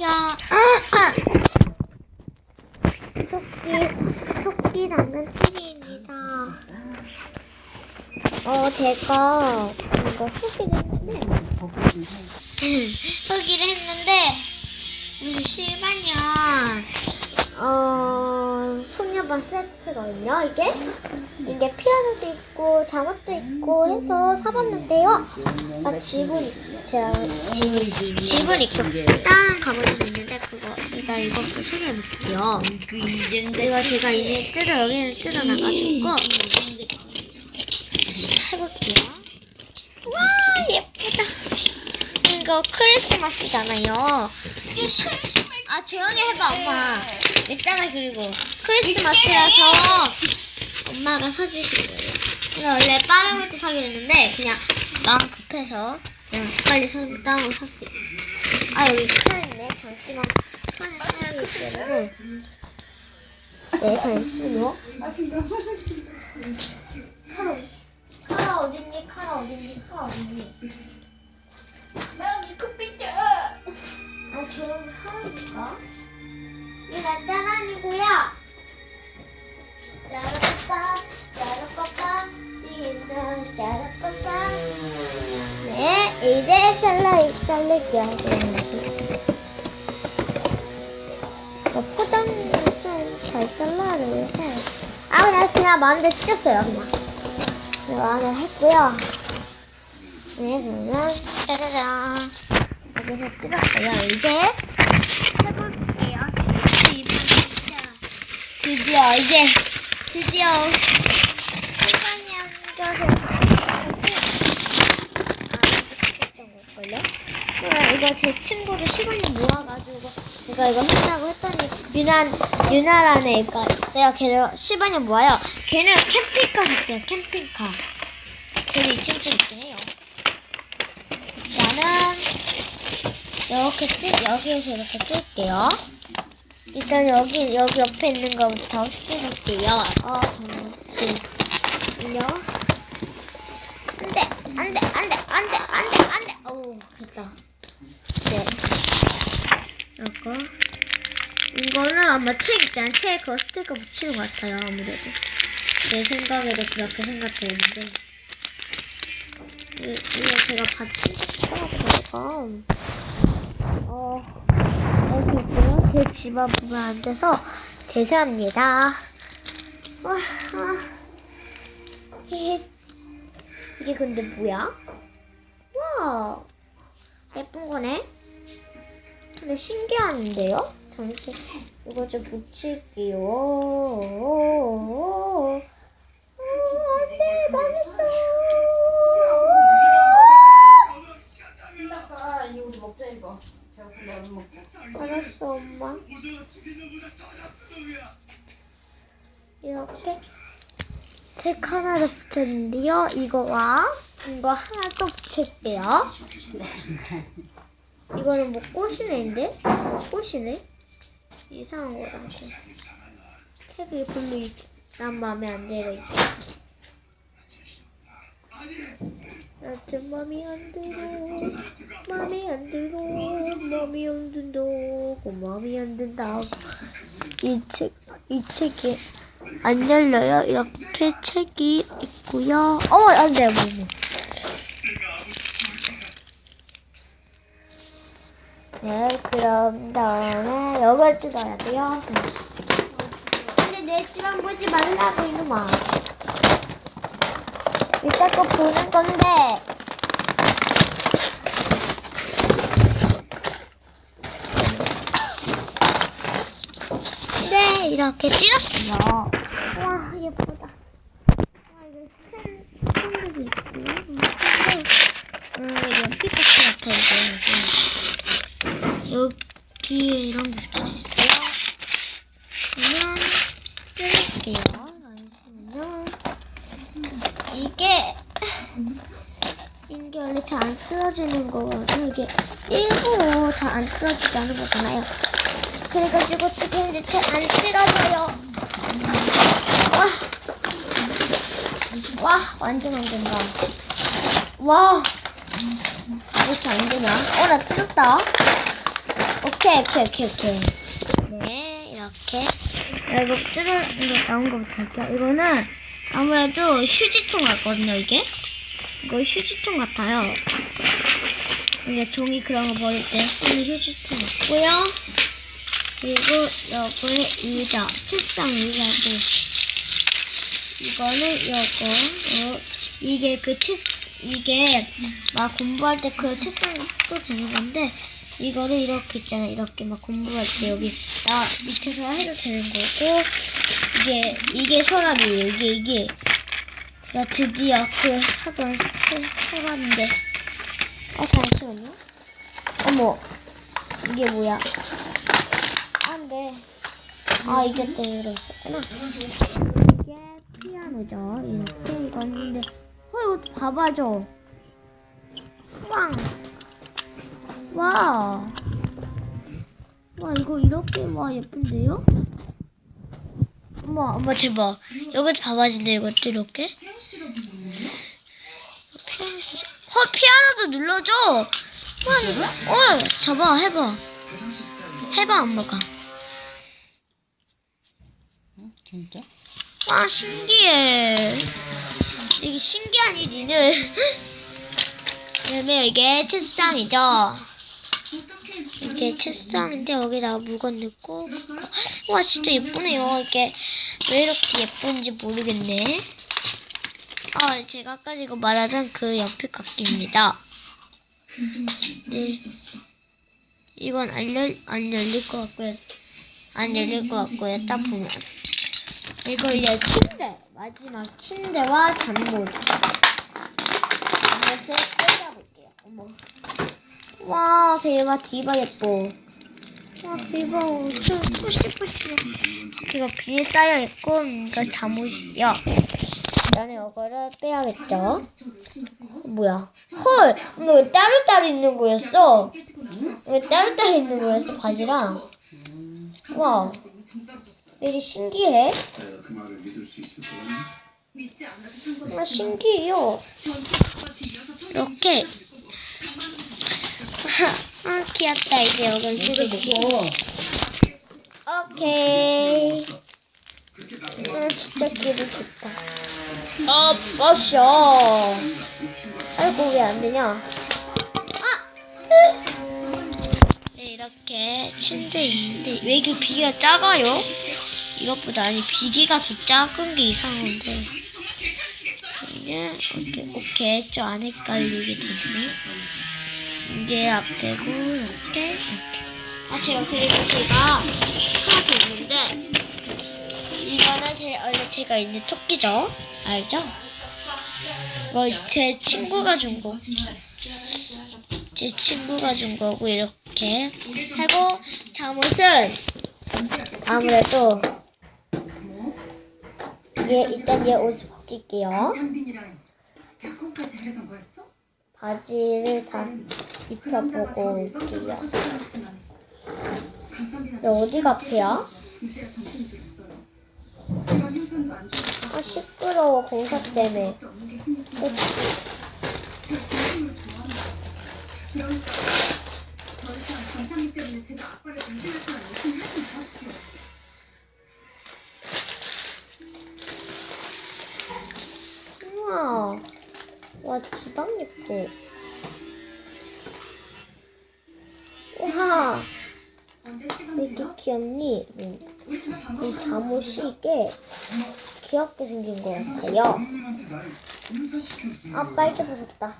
야, 토끼, 토끼 당근 튀기입니다. 어, 제가 이거 후기를 했는데, 후기를 했는데, 우리 실반년, 어, 소녀반 세트거든요, 이게. 이게 피아노도 있고, 자막도 있고 해서 사봤는데요. 아, 지분, 제가, 지, 지분 있고, 일단 가방도 있는데, 그거, 일단 이것도 소개해 볼게요. 이거 제가 이제 뜯어, 여기를 뜯어놔가지고, 해볼게요. 와, 예쁘다. 이거 크리스마스잖아요. 아, 조용히 해봐, 엄마. 있잖아, 그리고. 크리스마스라서 엄마가 사주신 거예요. 근데 원래 다른 것도 사기로 했는데, 그냥 마음 급해서 그냥 빨리 사, 다른 거 샀어요. 아, 여기 칸있네. 잠시만. 칸을 사야기 때문에. 네, 잠시만요. 카라, 어딨니? 카라 어딨니? 카라 어딨니? 나 언니 컵비자. 아, 조용히 하라니까. 이나 따라하는구야. 짜라빠빠, 짜라빠빠, 이나 짜라빠빠. 네, 이제 잘라. 어, 포장을 좀잘 잘라야 돼서. 아, 그냥, 그냥 마음대로 찢었어요, 그냥. 네, 마음대로 했고요. 네, 그러면, 짜자잔. 여기서 뜯었어요. 이제 해볼게요. 진짜 드디어 이제 드디어 시간이 안겨서 걸요? 이거 제 친구를 시간이 모아가지고 제가 이거 한다고 했더니 유난 유나라는 애가 있어요. 걔를 시간이 모아요. 걔는 캠핑카 같아요. 캠핑카. 걔는 2층쯤 있긴 해요. 나는 이렇게 뜯 여기에서 이렇게 뜰게요. 일단 여기 여기 옆에 있는 거부터 뜯을게요. 어, 잠시만요. 안돼 안돼 안돼 안돼 안돼 안돼. 오 됐다. 네. 이거 이거는 아마 책 있잖아. 책에 그 스티커 붙이는 것 같아요. 아무래도 내 생각에도 그렇게 생각되는데. 이, 이거 제가 받친 거라고 어, 여기 있고요. 제 집안 보면 안 돼서. 와, 아, 헤헤. 이게 근데 뭐야? 와, 예쁜 거네. 근데 신기한데요? 잠시 이거 좀 붙일게요. 오, 안돼 망했어. 알았어 엄마. 이렇게 책 하나를 붙였는데요. 이거와 이거 하나 또 붙일게요. 이거는 뭐 꽃이네인데? 꽃이네? 이상한 거다. 책이 별로 있, 난 마음에 안 들어. 나한테 마음에 안 들어. 마음에 안 들어. 마음에 안 든다고. 마음에 안 든다고. 이 책, 이 책이 안 열려요. 이렇게 책이 있고요. 어, 안 돼, 뭐, 뭐. 네, 그럼 다음에 이걸 뜯어야 돼요. 근데 내 집안 보지 말라고, 이놈아. 이 자꾸 보는 건데. 네, 이렇게 찢었어요. 와, 예쁘다. 와, 이거 스탠, 스탠드도 있고요. 음, 스탠드. 음, 이거 피카츄 같아요, 이거. 여기에 이런 게 붙여져 있어요. 그러면, 뜯을게요. 잠시만요. 이게, 이게 원래 잘안 뜯어지는 거거든요. 이게 일부러 잘안 않은 거잖아요. 그래가지고 지금 이제 잘안 뜯어져요. 와, 와, 완전 안 된다. 와, 이렇게 안 되나? 어, 나 뜯었다. 오케이. 오케이, 오케이, 오케이. 네, 이렇게. 야, 이거 뜯어, 이거 나온 거부터 할게요. 이거는 아무래도 휴지통 같거든요, 이게. 이거 휴지통 같아요. 이게 종이 그런 거 버릴 때 쓰는 휴지통 같고요. 그리고 요거는 의자, 책상 의자고. 이거는 요거, 어, 이게 그 책, 이게 막 공부할 때 그 책상도 되는 건데, 이거를 이렇게 있잖아. 이렇게 막 공부할 때 여기 나 밑에서 해도 되는 거고, 이게, 이게 서랍이에요. 이게, 이게. 나 드디어 그 하던 책, 서랍인데. 아, 잠시만요. 어머, 이게 뭐야? 안 돼. 아, 이게 또 이랬었구나. 이게 피아노죠. 이렇게 이건 근데 어 이거 봐봐줘. 왕. 와. 와 이거 이렇게 와 예쁜데요? 어머 어머 대박. 여기도 봐봐진대 이것도 이렇게. 피아노. 어 피아노도 눌러줘. 와, 어 잡아 해봐. 해봐 엄마가. 진짜? 와 신기해. 이게 신기하니 니는. 그러면 이게 책상이죠. 이게 책상인데 여기다가 물건 넣고. 와 진짜 예쁘네요. 이게 왜 이렇게 예쁜지 모르겠네. 아 제가 아까 이거 말하던 그 연필깎이입니다. 네. 이건 안, 열, 안 열릴 것 같고요. 안 열릴 것 같고요. 딱 보면. 이거 이제 침대 마지막 침대와 잠못 이것을 꽂아볼게요. 어머. 와 대박 디바 예뻐. 와 대박 엄청 푸시푸시. 이거 비에 쌓여 있고 이거 잠옷이요. 그다음에 이거를 빼야겠죠. 뭐야? 헐 이거 왜 따로따로 있는 거였어? 왜 따로따로 있는 거였어 바지랑? 와 되게 신기해. 아, 신기해요. 이렇게. 아, 귀엽다. 이제 여기 불을 보고. 오케이. 아, 진짜 기분 좋다. 아, 버셔. 아이고, 왜 안 되냐. 아! 네, 이렇게 침대 있는데, 왜 이렇게 비기가 작아요? 이것보다 아니 비기가 더 작은 게 이상한데 이제 오케이 오케이 저 안에 깔리게 되네 이제 앞에고 이렇게 아 제가 그리고 제가 하나 더 있는데 이거는 제 원래 제가 있는 토끼죠 알죠? 이거 제 친구가 준 거. 제 친구가 준 거고 이렇게 하고 잠옷은 아무래도 얘 일단 얘 옷을 벗길게요. 강창빈이랑 약혼까지 하려던 거였어? 바지를 다그 입혀보고 올게요. 야, 어디 같아요? 아 시끄러워 공사 때문에. 그러니까 더 이상 강창빈 때문에 제가 아빠를 배신할 하지 말아주세 예뻐. 우와, 돼요? 귀엽니? 응. 우리 이 잠옷이 이게 귀엽게 생긴 것 같아요. 아 빨개 벗었다.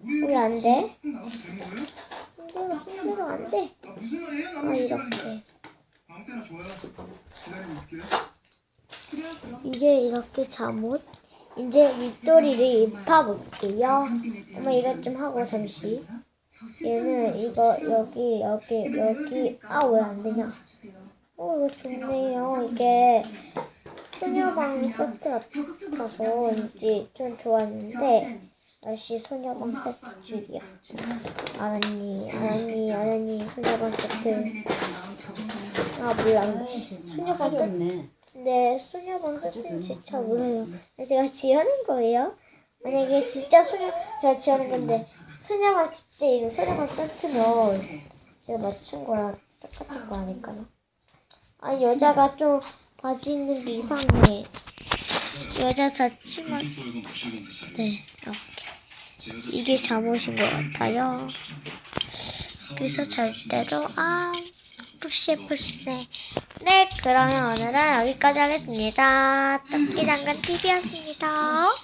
왜안 돼? 힘들어 힘들어 안 돼. 아? 아 이렇게. 이제 이렇게 잠옷. 이제 윗도리를 입혀볼게요. 엄마 이것 좀 하고 잠시. 얘는 이거 여기 여기 여기 아 왜 안 되냐? 어 이거 좋네요. 이게 소녀방 세트 같아서 왠지 좀 좋았는데 역시 소녀방 세트 줄이야. 아니 아니 아니 소녀방 세트. 아 몰라. 소녀방 세트. 네 소녀방 세트인지 잘 몰라요. 제가 지어낸 거예요. 만약에 진짜 소녀 제가 지어낸 건데 소녀방 진짜 이런 소녀방 세트면 제가 맞춘 거라 똑같은 거 아닐까요? 아 여자가 좀 바지 있는 게 이상해. 여자 자료. 네 이렇게 이게 잠옷인 것 같아요. 그래서 잘 때도 아 푸시 푸시네. 네 그러면 오늘은 여기까지 하겠습니다. 떡기장관 TV였습니다.